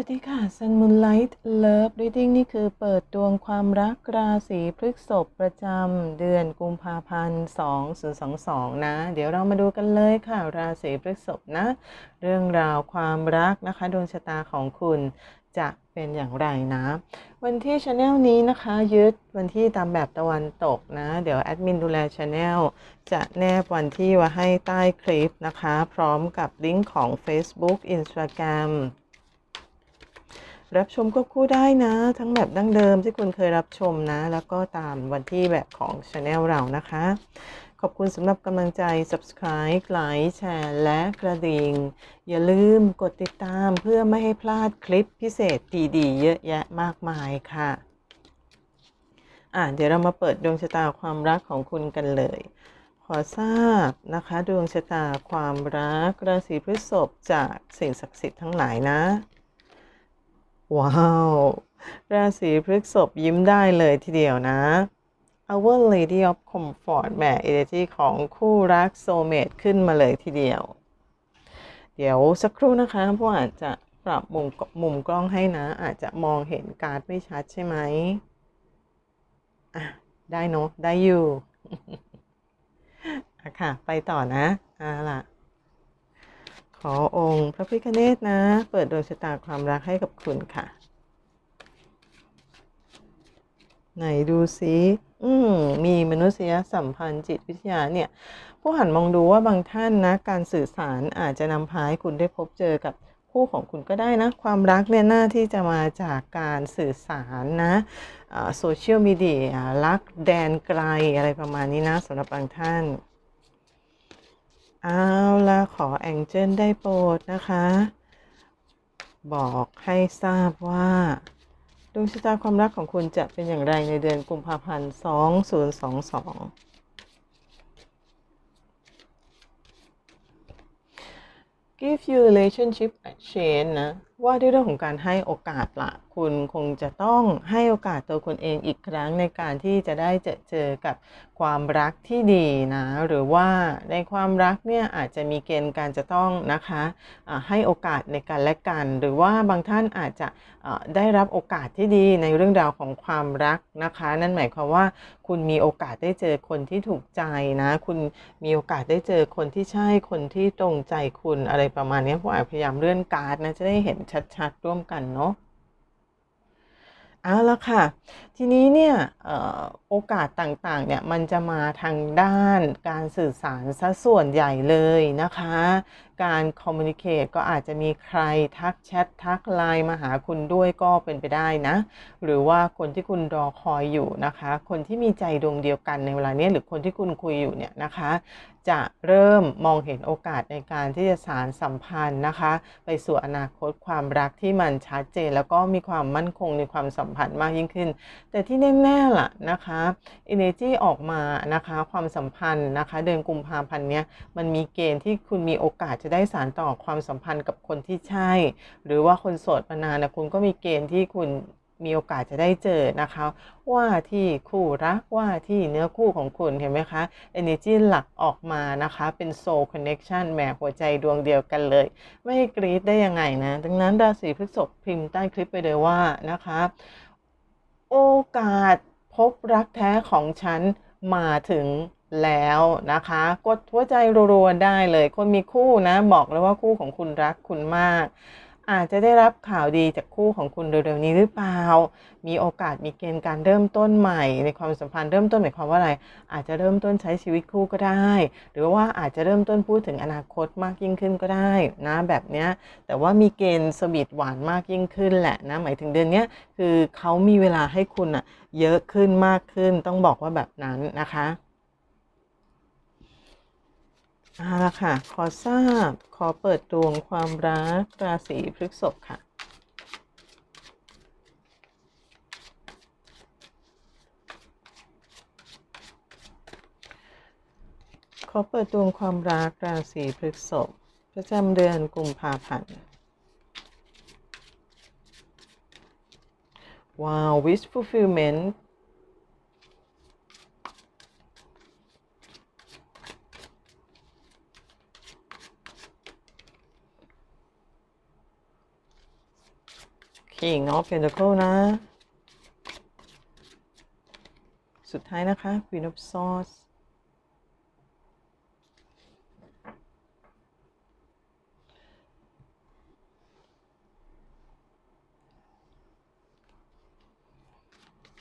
วัสดีค่ะ Sun Moonlight Love Reading นี่คือเปิดดวงความรักราศีพฤษภประจำเดือนกุมภาพันธ์ 2022 นะ เดี๋ยวเรามาดูกันเลยค่ะ ราศีพฤษภนะ เรื่องราวความรักนะคะ ดวงชะตาของคุณจะเป็นอย่างไรนะ วันที่ช anel นี้นะคะ ยึดวันที่ตามแบบตะวันตกนะ เดี๋ยวแอดมินดูแลช anel จะแนบวันที่ไว้ให้ใต้คลิปนะคะ พร้อมกับลิงก์ของ Facebook Instagram รับชมควบคู่ได้นะ ทั้งแบบดั้งเดิมที่คุณเคยรับชมนะ แล้วก็ตามวันที่แบบของ Channel เรานะคะ ขอบคุณสำหรับกำลังใจ Subscribe ไลค์แชร์ และกระดิ่ง อย่าลืมกดติดตามเพื่อไม่ให้พลาดคลิปพิเศษดีๆ เยอะแยะมากมายค่ะอะเดี๋ยวเรามาเปิดดวงชะตาความรักของคุณกันเลย ขอทราบนะคะ ดวงชะตาความรักราศีพฤษภจากสิ่งศักดิ์สิทธิ์ทั้งหลายนะ ว้าว ราศีพฤษภยิ้มได้เลยทีเดียวนะ Our Lady of Comfort แหม energy ของคู่รักโซเมตขึ้นมาเลยทีเดียว เดี๋ยวสักครู่นะคะพราะอาจจะปรับมุมมุมกล้องให้นะ อาจจะมองเห็นการ์ดไม่ชัดใช่ไหมอะ ได้เนอะได้อยู่อะค่ะ ไปต่อนะอ่าล่ะ ขอองค์พระพิฆเนศนะ เปิดดวงชะตาความรักให้กับคุณค่ะ ไหนดูซิอืมมีมนุษยสัมพันธ์จิตวิทยาเนี่ย ผู้หันมองดูว่าบางท่านนะ การสื่อสารอาจจะนำพาให้คุณได้พบเจอกับคู่ของคุณก็ได้นะ ความรักเนี่ยหน้าที่จะมาจากการสื่อสารนะโซเชียลมีเดียรักแดนไกลอะไรประมาณนี้นะสำหรับบางท่าน เอาละขอแองเจิลได้โปรดนะคะ บอกให้ทราบว่าดวงชะตาความรักของคุณจะเป็นอย่างไรในเดือนกุมภาพันธ์ 2022 Give you relationship a chance นะ ว่าด้วยเรื่องของการให้โอกาสละคุณคงจะต้องให้โอกาสตัวคุณเองอีกครั้งในการที่จะได้เจอเจอกับความรักที่ดีนะหรือว่าในความรักเนี่ยอาจจะมีเกณฑ์การจะต้องนะคะะให้โอกาสในการและกัน หรือว่าบางท่านอาจจะได้รับโอกาสที่ดีในเรื่องราวของความรักนะคะ นั่นหมายความว่าคุณมีโอกาสได้เจอคนที่ถูกใจนะ คุณมีโอกาสได้เจอคนที่ใช่คนที่ตรงใจคุณอะไรประมาณนี้ผมอาจพยายามเลื่อนการ์ดนะจะได้เห็นชัดๆ ร่วมกันเนาะเอาละค่ะ ทีนี้เนี่ยโอกาสต่างๆเนี่ยมันจะมาทางด้านการสื่อสารซะส่วนใหญ่เลยนะคะ การคอมมูนิเคตก็อาจจะมีใครทักแชททักไลน์มาหาคุณด้วยก็เป็นไปได้นะ หรือว่าคนที่คุณรอคอยอยู่นะคะ คนที่มีใจดวงเดียวกันในเวลานี้หรือคนที่คุณคุยอยู่เนี่ยนะคะ จะเริ่มมองเห็นโอกาสในการที่จะสารสัมพันธ์นะคะ ไปสู่อนาคตความรักที่มันชัดเจน แล้วก็มีความมั่นคงในความสัมพันธ์มากยิ่งขึ้น แต่ที่แน่ๆล่ะนะคะ energy ออกมานะคะความสัมพันธ์นะคะ เดือนกุมภาพันธ์เนี้ยมันมีเกณฑ์ที่คุณมีโอกาสจะได้สารต่อความสัมพันธ์กับคนที่ใช่ หรือว่าคนโสดมานานนะคุณก็มีเกณฑ์ที่คุณมีโอกาสจะได้เจอนะคะ ว่าที่คู่รักว่าที่เนื้อคู่ของคุณเห็นไหมคะ energy หลักออกมานะคะ เป็น soul connection แหมหัวใจดวงเดียวกันเลย ไม่ให้กรี๊ดได้ยังไงนะ ดังนั้นราศีพฤษภพิมพ์ใต้คลิปไปเลยว่านะคะ โอกาสพบรักแท้ของฉันมาถึง แล้วนะคะ กดหัวใจรัวๆได้เลย คนมีคู่นะ บอกเลยว่าคู่ของคุณรักคุณมาก อาจจะได้รับข่าวดีจากคู่ของคุณเร็วๆนี้หรือเปล่า มีโอกาสมีเกณฑ์การเริ่มต้นใหม่ ในความสัมพันธ์เริ่มต้นหมายความว่าอะไร อาจจะเริ่มต้นใช้ชีวิตคู่ก็ได้ หรือว่าอาจจะเริ่มต้นพูดถึงอนาคตมากยิ่งขึ้นก็ได้นะแบบเนี้ย แต่ว่ามีเกณฑ์สวีทหวานมากยิ่งขึ้นแหละนะ หมายถึงเดือนนี้คือเขามีเวลาให้คุณอะเยอะขึ้นมากขึ้น ต้องบอกว่าแบบนั้นนะคะ เอาละค่ะ ขอทราบ ขอเปิดดวงความรักราศีพฤษภค่ะ ขอเปิดดวงความรักราศีพฤษภประจำเดือนกุมภาพันธ์ว้าว wish fulfillment King of Pentacle นะ สุดท้ายนะคะ Queen of Swords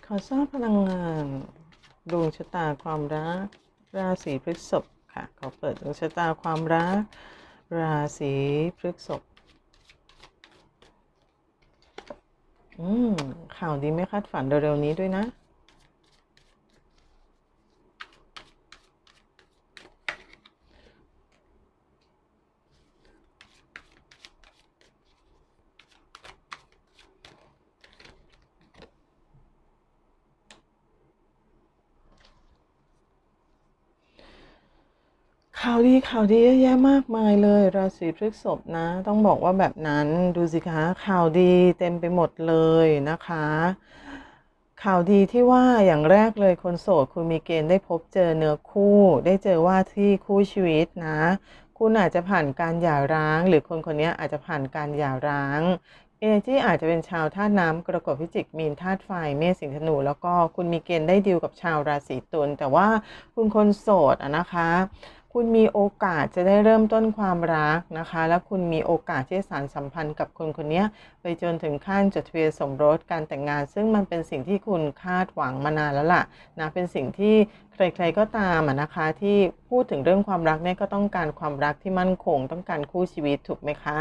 ขอทราบพลังงานดวงชะตาความรัก ราศีพฤษภค่ะ ขอเปิดดวงชะตาความรัก ราศีพฤษภ อืมข่าวดีไม่คาดฝันเร็วๆนี้ด้วยนะ ข่าวดีข่าวดีเยอะแยะมากมายเลย ราศีพฤษภนะ ต้องบอกว่าแบบนั้นดูสิคะข่าวดีเต็มไปหมดเลยนะคะ ข่าวดีที่ว่าอย่างแรกเลยคนโสดคุณมีเกณฑ์ได้พบเจอเนื้อคู่ ได้เจอว่าที่คู่ชีวิตนะ คุณอาจจะผ่านการหย่าร้าง หรือคนคนนี้อาจจะผ่านการหย่าร้างเอเนจีอาจจะเป็นชาวธาตุน้ำกรกฎพิจิกมีนธาตุไฟเมษสิงห์ธนู แล้วก็คุณมีเกณฑ์ได้ดีลกับชาวราศีตุลแต่ว่าคุณคนโสดอะนะคะ คุณมีโอกาสจะได้เริ่มต้นความรักนะคะ และคุณมีโอกาสที่จะสานสัมพันธ์กับคนคนนี้ไปจนถึงขั้นจดทะเบียนสมรสการแต่งงาน ซึ่งมันเป็นสิ่งที่คุณคาดหวังมานานแล้วล่ะนะเป็นสิ่งที่ ใครๆก็ตามนะคะที่พูดถึงเรื่องความรักเนี่ยก็ต้องการความรักที่มั่นคง ต้องการคู่ชีวิตถูกไหมคะ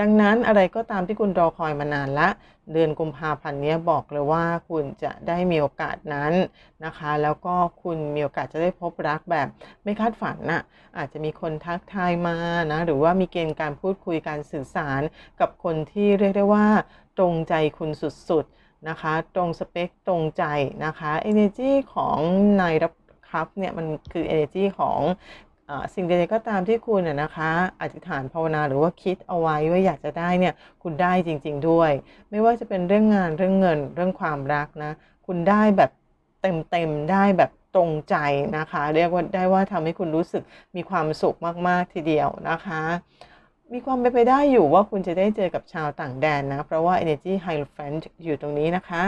ดังนั้นอะไรก็ตามที่คุณรอคอยมานานละ เดือนกุมภาพันธ์นี้บอกเลยว่าคุณจะได้มีโอกาสนั้นนะคะ แล้วก็คุณมีโอกาสจะได้พบรักแบบไม่คาดฝันน่ะอาจจะมีคนทักทายมานะหรือว่ามีเกณฑ์การพูดคุยการสื่อสารกับคนที่เรียกได้ว่า ตรงใจคุณสุดๆนะคะ ตรงสเปคตรงใจนะคะ energy ของนายรับ ครับเนี่ยมันคือ energy ของอสิ่งใดก็ตามที่คุณน่ะนะคะอธิษฐานภาวนาหรือว่าคิดเอาไว้ว่าอยากจะได้เนี่ยคุณได้จริง ๆด้วย ไม่ว่าจะเป็นเรื่องงานเรื่องเงินเรื่องความรักนะคุณได้แบบเต็มๆได้แบบตรงใจนะคะ เรียกว่าได้ว่าทำให้คุณรู้สึกมีความสุขมากๆทีเดียวนะคะ มีความเป็นไปได้อยู่ว่าคุณจะได้เจอกับชาวต่างแดนนะ เพราะว่า Energy Hierophant อยู่ตรงนี้นะคะ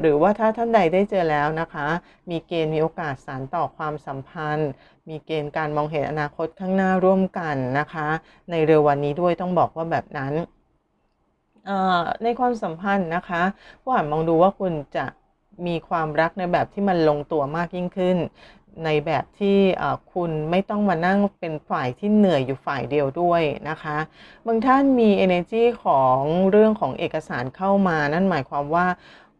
หรือว่าถ้าท่านใดได้เจอแล้วนะคะ มีเกณฑ์มีโอกาสสานต่อความสัมพันธ์ มีเกณฑ์การมองเห็นอนาคตข้างหน้าร่วมกันนะคะ ในเร็ววันนี้ด้วยต้องบอกว่าแบบนั้น ในความสัมพันธ์นะคะผู้อ่านมองดูว่าคุณจะมีความรักในแบบที่มันลงตัวมากยิ่งขึ้น ในแบบที่คุณไม่ต้องมานั่งเป็นฝ่ายที่เหนื่อยอยู่ฝ่ายเดียวด้วยนะคะ บางท่านมี energy ของเรื่องของเอกสารเข้ามา นั่นหมายความว่า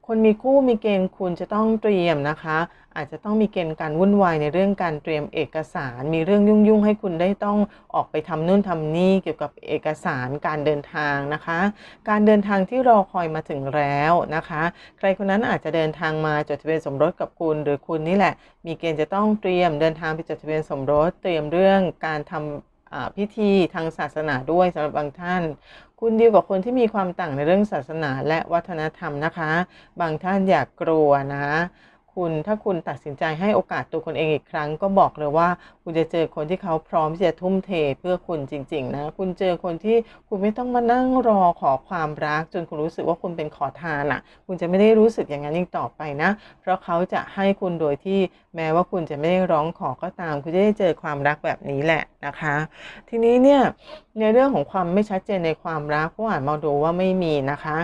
คนมีคู่มีเกณฑ์คุณจะต้องเตรียมนะคะ อาจจะต้องมีเกณฑ์การวุ่นวายในเรื่องการเตรียมเอกสาร มีเรื่องยุ่งๆให้คุณได้ต้องออกไปทำนู่นทำนี่เกี่ยวกับเอกสารการเดินทางนะคะ การเดินทางที่รอคอยมาถึงแล้วนะคะ ใครคนนั้นอาจจะเดินทางมาจดทะเบียนสมรสกับคุณ หรือคุณนี่แหละ มีเกณฑ์จะต้องเตรียมเดินทางไปจดทะเบียนสมรส เตรียมเรื่องการทำพิธีทางศาสนาด้วยสำหรับบางท่าน คุณดีกว่าคนที่มีความต่างในเรื่องศาสนาและวัฒนธรรมนะคะ บางท่านอยากกลัวนะ คุณถ้าคุณตัดสินใจให้โอกาสตัวคนเองอีกครั้ง ก็บอกเลยว่าคุณจะเจอคนที่เขาพร้อมที่จะทุ่มเทเพื่อคุณจริง ๆ นะ คุณเจอคนที่คุณไม่ต้องมานั่งรอขอความรัก จนคุณรู้สึกว่าคุณเป็นขอทานอะ คุณจะไม่ได้รู้สึกอย่างนั้นอีกต่อไปนะ เพราะเขาจะให้คุณโดยที่แม้ว่าคุณจะไม่ได้ร้องขอก็ตาม คุณจะได้เจอความรักแบบนี้แหละนะคะ ทีนี้เนี่ยในเรื่องของความไม่ชัดเจนในความรักผู้อ่านมองดูว่าไม่มีนะคะ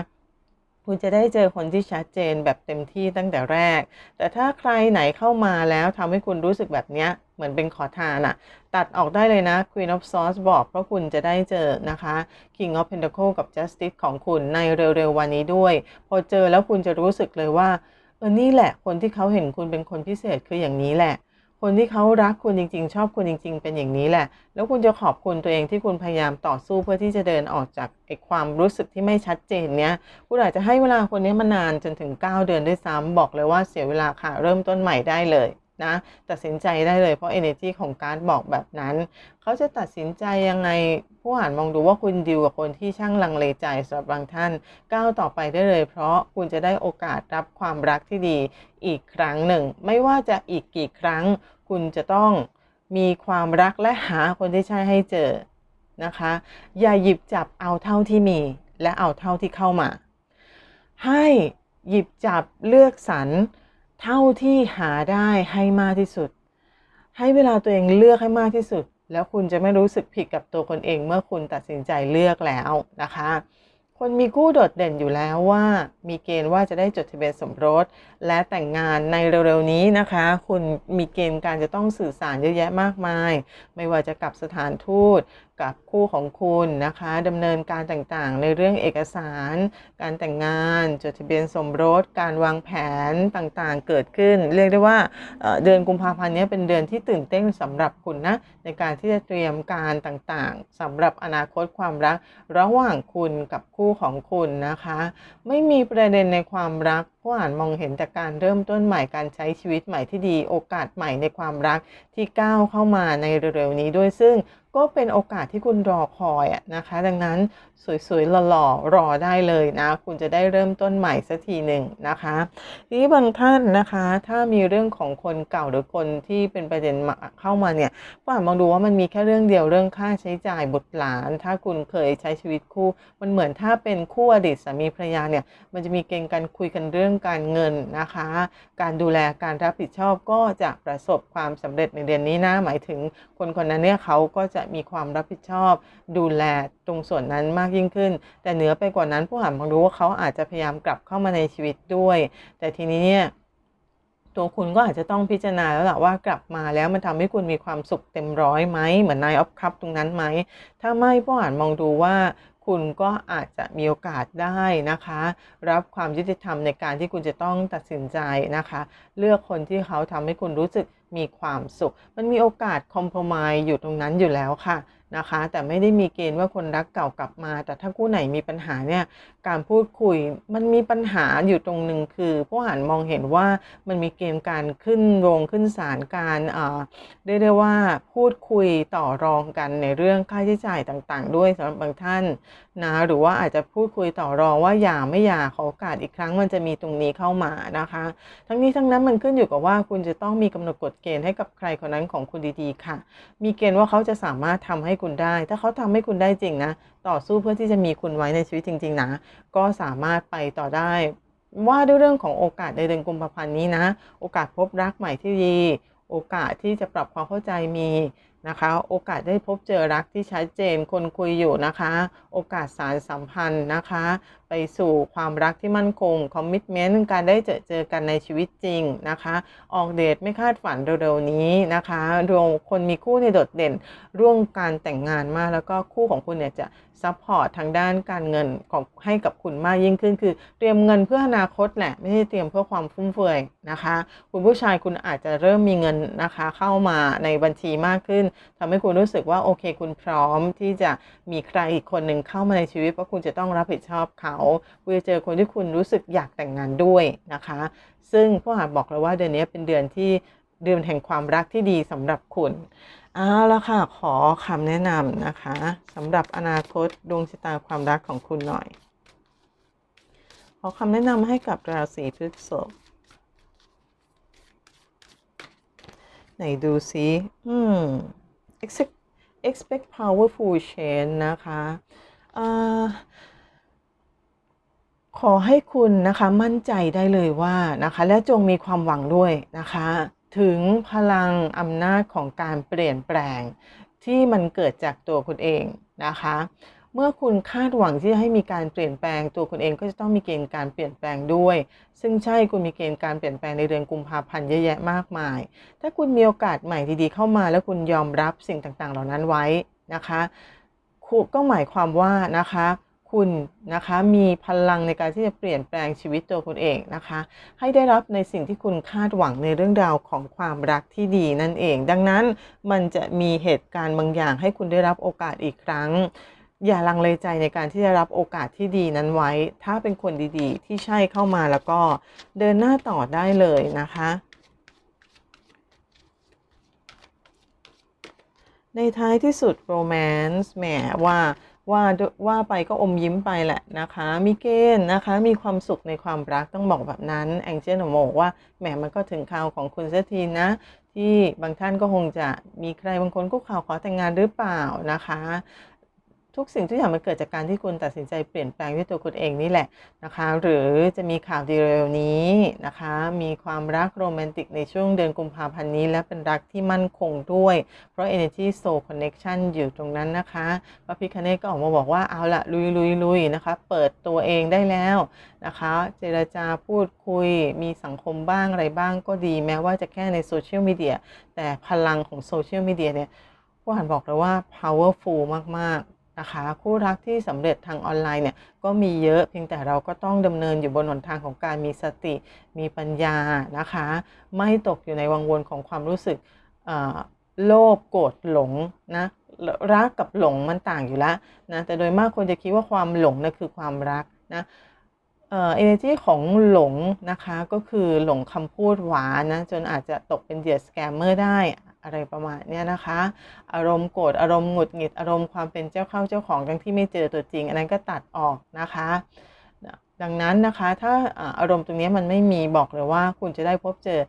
คุณจะได้เจอคนที่ชัดเจนแบบเต็มที่ตั้งแต่แรก แต่ถ้าใครไหนเข้ามาแล้วทำให้คุณรู้สึกแบบเนี้ยเหมือนเป็นขอทานอะตัดออกได้เลยนะ Queen of Swords บอกเพราะคุณจะได้เจอนะคะ King of Pentacle กับ Justice ของคุณในเร็วๆวันนี้ด้วย พอเจอแล้วคุณจะรู้สึกเลยว่าเออนี่แหละคนที่เขาเห็นคุณเป็นคนพิเศษคืออย่างนี้แหละ คนที่เขารักคุณจริง ๆ ชอบคุณจริง ๆ เป็นอย่างนี้แหละ แล้วคุณจะขอบคุณตัวเองที่คุณพยายามต่อสู้เพื่อที่จะเดินออกจากไอ้ความรู้สึกที่ไม่ชัดเจนเนี้ยคุณอาจจะให้เวลาคนนี้มานานจนถึง 9 เดือนด้วยซ้ำบอกเลยว่าเสียเวลาค่ะเริ่มต้นใหม่ได้เลย นะตัดสินใจได้เลยเพราะ energy ของการบอกแบบนั้น เขาจะตัดสินใจยังไงผู้อ่านมองดูว่าคุณดิวกับคนที่ช่างลังเลใจสำหรับบางท่านก้าวต่อไปได้เลย เพราะคุณจะได้โอกาสรับความรักที่ดีอีกครั้งหนึ่ง ไม่ว่าจะอีกกี่ครั้ง คุณจะต้องมีความรักและหาคนที่ใช่ให้เจอนะคะ อย่าหยิบจับเอาเท่าที่มี และเอาเท่าที่เข้ามา ให้หยิบจับเลือกสรร เท่าที่หาได้ให้มากที่สุด ให้เวลาตัวเองเลือกให้มากที่สุด แล้วคุณจะไม่รู้สึกผิดกับตัวคนเองเมื่อคุณตัดสินใจเลือกแล้วนะคะ คนมีคู่โดดเด่นอยู่แล้วว่า มีเกณฑ์ว่าจะได้จดทะเบียนสมรส และแต่งงานในเร็วๆนี้นะคะ คุณมีเกณฑ์การจะต้องสื่อสารเยอะแยะมากมาย ไม่ว่าจะกับสถานทูต กับคู่ของคุณนะคะดำเนินการต่างๆ ในเรื่องเอกสาร การแต่งงาน จดทะเบียนสมรส การวางแผนต่างๆ เกิดขึ้น เรียกได้ว่าเดือนกุมภาพันธ์นี้เป็นเดือนที่ตื่นเต้นสำหรับคุณนะในการที่จะเตรียมการต่างๆสำหรับอนาคตความรัก ระหว่างคุณกับคู่ของคุณนะคะ ไม่มีประเด็นในความรักผู้อ่านมองเห็นแต่การเริ่มต้นใหม่การใช้ชีวิตใหม่ที่ดีโอกาสใหม่ในความรักที่ก้าวเข้ามาในเร็วๆนี้ด้วยซึ่ง ก็เป็นโอกาสที่คุณรอคอยอะนะคะ ดังนั้นสวยๆหล่อๆรอได้เลยนะ คุณจะได้เริ่มต้นใหม่สักทีหนึ่งนะคะทีนี้บางท่านนะคะ ถ้ามีเรื่องของคนเก่าหรือคนที่เป็นประเด็นมาเข้ามาเนี่ยก็อานมองดูว่ามันมีแค่เรื่องเดียวเรื่องค่าใช้จ่ายบุตรหลาน ถ้าคุณเคยใช้ชีวิตคู่ มันเหมือนถ้าเป็นคู่อดีตสามีภรรยาเนี่ยมันจะมีเกณฑ์การคุยกันเรื่องการเงินนะคะ การดูแลการรับผิดชอบก็จะประสบความสำเร็จในเดือนนี้นะหมายถึงคนคนนั้นเนี่ยเขาก็จะมีความรับผิดชอบ ดูแลตรงส่วนนั้นมากยิ่งขึ้น แต่เหนือไปกว่านั้นผู้อ่านมองดูว่าเขาอาจจะพยายามกลับเข้ามาในชีวิตด้วย แต่ทีนี้เนี่ยตัวคุณก็อาจจะต้องพิจารณาแล้วแหละว่ากลับมาแล้วมันทำให้คุณมีความสุขเต็มร้อยไหมเหมือนนายออฟคัพตรงนั้นไหม ถ้าไม่ผู้อ่านมองดูว่าคุณก็อาจจะมีโอกาสได้นะคะ รับความยุติธรรมในการที่คุณจะต้องตัดสินใจนะคะ เลือกคนที่เขาทำให้คุณรู้สึก มีความสุข มันมีโอกาสคอมเพลมายอยู่ตรงนั้นอยู่แล้วค่ะนะคะ แต่ไม่ได้มีเกณฑ์ว่าคนรักเก่ากลับมา แต่ถ้าคู่ไหนมีปัญหาเนี่ยการพูดคุยมันมีปัญหาอยู่ตรงหนึ่งคือผู้อ่านมองเห็นว่ามันมีเกณฑ์การขึ้นโรงขึ้นศาลการเรียกได้ว่าพูดคุยต่อรองกันในเรื่องค่าใช้จ่ายต่างๆ ด้วยสำหรับบางท่านนะหรือว่าอาจจะพูดคุยต่อรองว่าอย่าไม่อย่าขอโอกาสอีกครั้งมันจะมีตรงนี้เข้ามานะคะ ทั้งนี้ทั้งนั้นมันขึ้นอยู่กับว่าคุณจะต้องมีกำหนดกฎเกณฑ์ให้กับใครคนนั้นของคุณดีๆ ค่ะ มีเกณฑ์ว่าเขาจะสามารถทำให้คุณได้ ถ้าเขาทำให้คุณได้จริงนะ ต่อสู้เพื่อที่จะมีคุณไว้ในชีวิตจริง ๆ นะ ก็สามารถไปต่อได้ว่าด้วยเรื่องของโอกาสในเดือนกุมภาพันธ์นี้นะ โอกาสพบรักใหม่ที่ดี โอกาสที่จะปรับความเข้าใจมี นะคะ โอกาสได้พบเจอรักที่ชัดเจนคนคุยอยู่นะคะ โอกาสสารสัมพันธ์นะคะ ไปสู่ความรักที่มั่นคงคอมมิชเมนต์การได้เจอเจอกันในชีวิตจริงนะคะ ออกเดทไม่คาดฝันเร็วๆนี้นะคะดวงคนมีคู่ในโดดเด่นร่วมการแต่งงานมากแล้วก็คู่ของคุณเนี่ยจะซัพพอร์ตทางด้านการเงินของให้กับคุณมากยิ่งขึ้น คือเตรียมเงินเพื่ออนาคตแหละไม่ใช่เตรียมเพื่อความฟุ่มเฟือยนะคะ คุณผู้ชายคุณอาจจะเริ่มมีเงินนะคะ เข้ามาในบัญชีมากขึ้นทำให้คุณรู้สึกว่าโอเค คุณพร้อมที่จะมีใครอีกคนหนึ่งเข้ามาในชีวิตเพราะคุณจะต้องรับผิดชอบเขาคุณจะเจอคนที่คุณรู้สึกอยากแต่งงานด้วยนะคะ ซึ่งพ่อหาบอกเลยว่าเดือนนี้เป็นเดือนที่เดือนแห่งความรักที่ดีสำหรับคุณเอาละค่ะ ขอคำแนะนำนะคะสำหรับอนาคตดวงชะตาความรักของคุณหน่อย ขอคำแนะนำให้กับราศีพฤษภไหนดูซิ อืม expect expect powerful change นะคะอขอให้คุณนะคะมั่นใจได้เลยว่านะคะและจงมีความหวังด้วยนะคะ ถึงพลังอำนาจของการเปลี่ยนแปลงที่มันเกิดจากตัวคุณเองนะคะ เมื่อคุณคาดหวังที่จะให้มีการเปลี่ยนแปลง ตัวคุณเองก็จะต้องมีเกณฑ์การเปลี่ยนแปลงด้วย ซึ่งใช่คุณมีเกณฑ์การเปลี่ยนแปลงในเดือนกุมภาพันธ์เยอะแยะมากมาย ถ้าคุณมีโอกาสใหม่ดีๆเข้ามา แล้วคุณยอมรับสิ่งต่างๆ เหล่านั้นไว้นะคะคก็หมายความว่านะคะคุณนะคะมีพลังในการที่จะเปลี่ยนแปลงชีวิตตัวคุณเองนะคะ ให้ได้รับในสิ่งที่คุณคาดหวังในเรื่องราวของความรักที่ดีนั่นเอง ดังนั้นมันจะมีเหตุการณ์บางอย่างให้คุณได้รับโอกาสอีกครั้ง อย่าลังเลใจในการที่จะรับโอกาสที่ดีนั้นไว้ ถ้าเป็นคนดีๆ ที่ใช่เข้ามาแล้วก็เดินหน้าต่อได้เลยนะคะ ในท้ายที่สุดโรแมนต์แหมว่าว่าว่าไปก็อมยิ้มไปแหละนะคะ มีเกณฑ์นะคะ มีความสุขในความรักต้องบอกแบบนั้นแองเจลบอกว่าแหมมันก็ถึงคราวของคุณเสียทีนะ ที่บางท่านก็คงจะมีใครบางคนก็ข่าวขอแต่งงานหรือเปล่านะคะ ทุกสิ่งทุกอย่างมันเกิดจากการที่คุณตัดสินใจเปลี่ยนแปลงด้วยตัวคุณเองนี่แหละนะคะ หรือจะมีข่าวดีเร็วนี้นะคะ มีความรักโรแมนติกในช่วงเดือนกุมภาพันธ์นี้ และเป็นรักที่มั่นคงด้วย เพราะ Energy Soul Connection อยู่ตรงนั้นนะคะพระพิคเนตก็ออกมาบอกว่าเอาละลุยลุยลุยนะคะ เปิดตัวเองได้แล้วนะคะ เจรจาพูดคุย มีสังคมบ้างอะไรบ้างก็ดี แม้ว่าจะแค่ในโซเชียลมีเดียแต่พลังของโซเชียลมีเดียเนี่ยผู้อ่านบอกเลยว่า powerful มาก ๆ นะคะคู่รักที่สำเร็จทางออนไลน์เนี่ยก็มีเยอะเพียงแต่เราก็ต้องดำเนินอยู่บนหนทางของการมีสติ มีปัญญานะคะ ไม่ตกอยู่ในวังวนของความรู้สึกโลภโกรธหลงนะรักกับหลงมันต่างอยู่แล้วนะแต่โดยมากคนจะคิดว่าความหลงนะคือความรักนะ เอ่อ energy ของหลงนะคะ ก็คือหลงคำพูดหวานนะ จนอาจจะตกเป็นเหยื่อสแกมเมอร์ได้อะไรประมาณเนี้ยนะคะ อารมณ์โกรธอารมณ์หงุดหงิดอารมณ์ความเป็นเจ้าเข้าเจ้าของทั้งที่ไม่เจอตัวจริง อันนั้นก็ตัดออกนะคะ ดังนั้นนะคะ ถ้าอาอารมณ์ตรงนี้มันไม่มีบอกเลยว่า คุณจะได้พบเจอ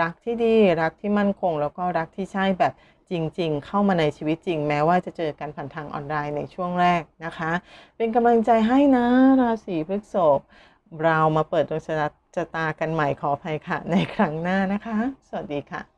รักที่ดีรักที่มั่นคง แล้วก็รักที่ใช่แบบจริง ๆ เข้ามาในชีวิตจริง แม้ว่าจะเจอกันผ่านทางออนไลน์ในช่วงแรกนะคะ เป็นกำลังใจให้นะราศีพฤษภ เรามาเปิดดวงชะตากันใหม่ขออภัยค่ะ ในครั้งหน้านะคะ สวัสดีค่ะ